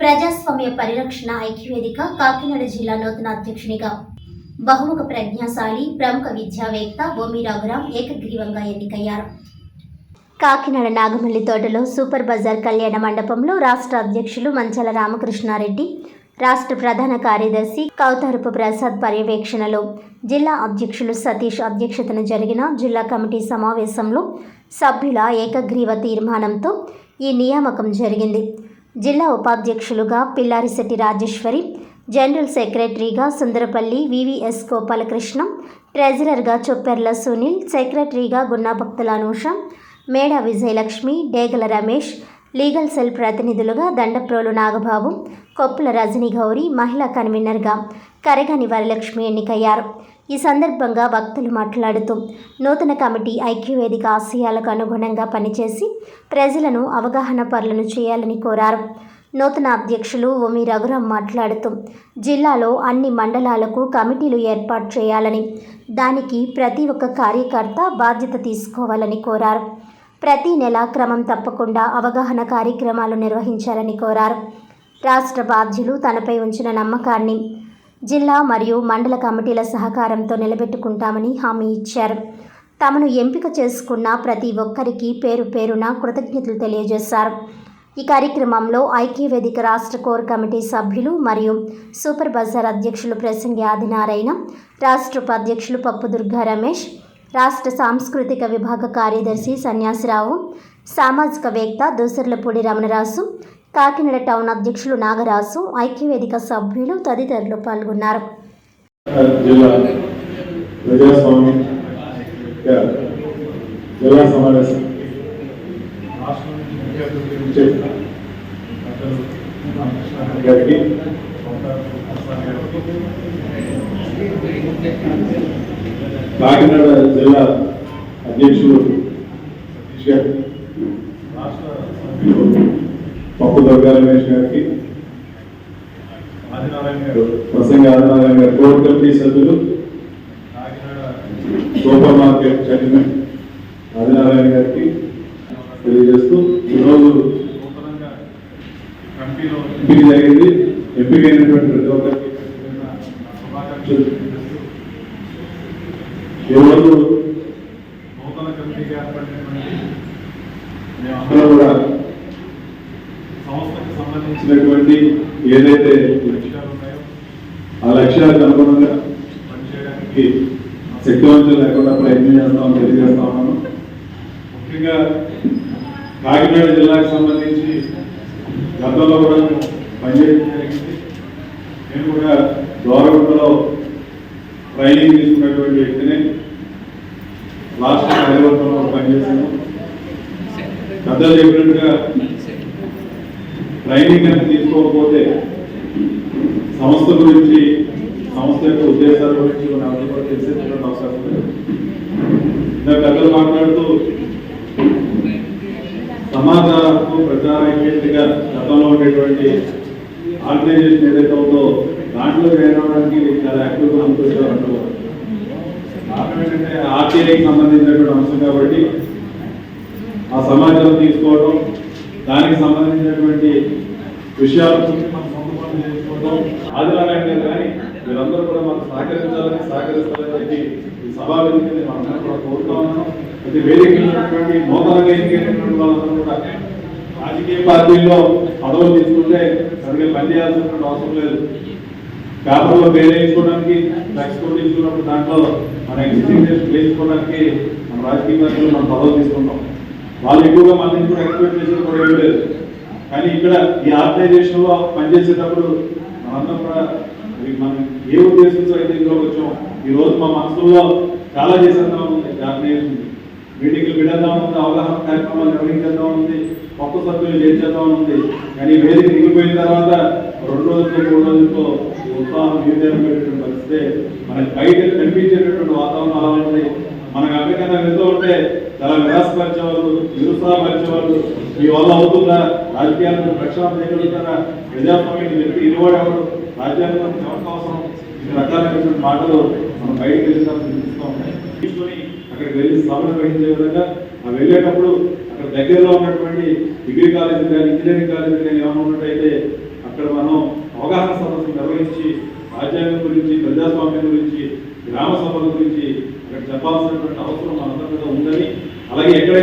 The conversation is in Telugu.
ప్రజాస్వామ్య పరిరక్షణ ఐక్యవేదిక కాకినాడ జిల్లా నూతన అధ్యక్షునిగా. బహుముఖ ప్రజ్ఞాశాలి ప్రముఖ విద్యావేత్త బొమ్మి రఘురాం ఏకగ్రీవంగా ఎన్నికయ్యారు. కాకినాడ నాగమల్లి తోటలో సూపర్ బజార్ కళ్యాణ మండపంలో రాష్ట్ర అధ్యక్షులు మంచల రామకృష్ణారెడ్డి రాష్ట్ర ప్రధాన కార్యదర్శి కౌతారపు ప్రసాద్ పర్యవేక్షణలో జిల్లా అధ్యక్షులు సతీష్ అధ్యక్షతన జరిగిన జిల్లా కమిటీ సమావేశంలో సభ్యుల ఏకగ్రీవ తీర్మానంతో ఈ నియామకం జరిగింది. జిల్లా ఉపాధ్యక్షులుగా పిల్లారిశెట్టి రాజేశ్వరి జనరల్ సెక్రటరీగా సుందరపల్లి వివిఎస్ గోపాలకృష్ణ ట్రెజరర్గా చొప్పెర్ల సునీల్ సెక్రటరీగా గున్నాభక్తుల అనూష మేడ విజయలక్ష్మి డేగల రమేష్ లీగల్ సెల్ ప్రతినిధులుగా దండప్రోలు నాగబాబు కొప్పుల రజనీ గౌరి మహిళా కన్వీనర్గా కరగాని వరలక్ష్మి ఎన్నికయ్యారు. ఈ సందర్భంగా వక్తలు మాట్లాడుతూ నూతన కమిటీ ఐక్యవేదిక ఆశయాలకు అనుగుణంగా పనిచేసి ప్రజలను అవగాహన పరులను చేయాలని కోరారు. నూతన అధ్యక్షులు ఉమి రఘురాం మాట్లాడుతూ జిల్లాలో అన్ని మండలాలకు కమిటీలు ఏర్పాటు చేయాలని దానికి ప్రతి ఒక్క కార్యకర్త బాధ్యత తీసుకోవాలని కోరారు. ప్రతి నెల క్రమం తప్పకుండా అవగాహన కార్యక్రమాలు నిర్వహించాలని కోరారు. రాష్ట్ర బాధ్యులు తనపై ఉంచిన నమ్మకాన్ని జిల్లా మరియు మండల కమిటీల సహకారంతో నిలబెట్టుకుంటామని హామీ ఇచ్చారు. తమను ఎంపిక చేసుకున్న ప్రతి ఒక్కరికి పేరు పేరున కృతజ్ఞతలు తెలియజేశారు. ఈ కార్యక్రమంలో ఐక్యవేదిక రాష్ట్ర కోర్ కమిటీ సభ్యులు మరియు సూపర్ బజార్ అధ్యక్షులు ప్రసంగి ఆదినారాయణ రాష్ట్ర ఉపాధ్యక్షులు పప్పు దుర్గా రమేష్ రాష్ట్ర సాంస్కృతిక విభాగ కార్యదర్శి సన్యాసిరావు సామాజికవేత్త దూసర్లపూడి రమణరాజు కాకినాడ టౌన్ అధ్యక్షులు నాగరాజు ఐక్యవేదిక సభ్యులు తదితరులు పాల్గొన్నారు. కాకినాడ జిల్లా అధ్యక్షుడు సతీష్ గారు రాష్ట్ర సభ్యులు పప్పు దుర్గా రమేష్ గారికి. ఆదినారాయణ గారు. ప్రసంగ ఆదినారాయణ గారు కోర్ కమిటీ సభ్యులు. సూపర్ మార్కెట్ చైర్మన్ ఆదినారాయణ గారికి తెలియజేస్తూ ఈరోజు ఎంపిక జరిగింది. ఎంపికైనటువంటి ప్రతి ఒక్కరికి ఈరోజు నూతన ఏర్పడినటువంటి సంబంధించినటువంటి ఏదైతే లక్ష్యాలు ఉన్నాయో ఆ లక్ష్యాలకు అనుగుణంగా పనిచేయడానికి శక్తివంతులు లేకుండా ప్రయత్నం చేస్తామని తెలియజేస్తా ఉన్నాను ముఖ్యంగా కాకినాడ జిల్లాకు సంబంధించి గతంలో కూడా పనిచేయడం జరిగింది. నేను కూడా గవర్నమెంట్లో ట్రైనింగ్ తీసుకున్నటువంటి వ్యక్తిని లాస్ట్ కార్యవర్గంలో పనిచేశాను పెద్దలు చెప్పినట్టుగా ట్రైనింగ్ అని తీసుకోకపోతే సంస్థ గురించి సంస్థ యొక్క ఉద్దేశాల గురించి నాకు అందరికీ కూడా తెలిసేటువంటి అవసరం లేదు. పెద్దలు మాట్లాడుతూ సమాజాలకు ప్రచార ఐక్యతగా గతంలో ఉండేటువంటి ఆర్గనైజేషన్ ఏదైతే ఉందో దాంట్లో చేరడానికి చాలా యాక్టివ్గా అనుకుంటారు అంటున్నారు కారణం ఏంటంటే ఆర్టీఐకి సంబంధించినటువంటి అంశం కాబట్టి ఆ సమాచారం తీసుకోవడం దానికి సంబంధించినటువంటి విషయాలు గురించి మనం సంబంధం పనులు చేసుకోవడం కానీ మీరందరూ కూడా మనం సహకరించాలని సహకరిస్తారని చెప్పి ఈ సభా వేదికని మనందరం కూడా కోరుతా ఉన్నాం. అయితే వేదికటువంటి ఉన్నటువంటి నూతనంగా ఎన్నికైనటువంటి వాళ్ళందరూ కూడా రాజకీయ పార్టీల్లో పదవులు తీసుకుంటే సరిగ్గా పనిచేయాల్సినటువంటి అవసరం లేదు. పేపర్లో పేరు వేయించుకోవడానికి ఫ్లెక్స్ కోడ్ తీసుకున్నప్పుడు దాంట్లో మన ఎగ్జిస్టింగ్ వేసుకోవడానికి మన రాజకీయ పార్టీలో మనం పదవులు తీసుకుంటాం. వాళ్ళు ఎక్కువగా మన నుంచి కూడా లేదు. కానీ ఇక్కడ ఈ ఆర్గనైజేషన్లో పనిచేసేటప్పుడు మనందరం కూడా మనం ఏ ఉద్దేశంతో అయితే ఇందులోకి వచ్చాం ఈరోజు మా మనసులో చాలా చేసేద్దాం ఉంది ఆర్గనైజేషన్. మీటింగ్లు పెట్టేద్దాం ఉంది అవగాహన కార్యక్రమాలు నిర్వహించేద్దాం ఉంది కొత్త సభ్యులు చేర్చేద్దాం ఉంది. కానీ వేదిక దిగిపోయిన తర్వాత రెండు రోజులతో మూడు రోజులతో ఈ ఉత్సాహం నిరుదేరమైనటువంటి పరిస్థితే మనకి బయట కనిపించేటటువంటి వాతావరణం అలా ఉంది. మనకు అమెరికా వెళ్తూ ఉంటే చాలా నిరాశపరిచేవాళ్ళు నిరుత్సాహపరిచేవాళ్ళు. మీ వల్ల అవుతుందా? రాజకీయాలను ప్రక్షాళన చేయగలుగుతారా? ప్రజాస్వామ్యం చెప్పి ఇరువాడెవరు రాజ్యాంగం ఎవరికి అవసరం ఈ రకాలైనటువంటి మాటలు మనం బయటకు వెళ్ళినప్పుడు వినిపిస్తూ ఉంటాయి. తీసుకొని అక్కడికి వెళ్ళి సభను వహించే విధంగా ఆ వెళ్ళేటప్పుడు అక్కడ దగ్గరలో ఉన్నటువంటి డిగ్రీ కాలేజీ కానీ ఇంజనీరింగ్ కాలేజీ కానీ ఏమైనా ఉన్నట్టయితే అక్కడ మనం అవగాహన ఆ నిర్వహించి రాజ్యాంగం గురించి ప్రజాస్వామ్యం గురించి గ్రామ సభల గురించి ఇక్కడ చెప్పాల్సినటువంటి అవసరం మనందరి మీద ఉందని అలాగే ఎక్కడ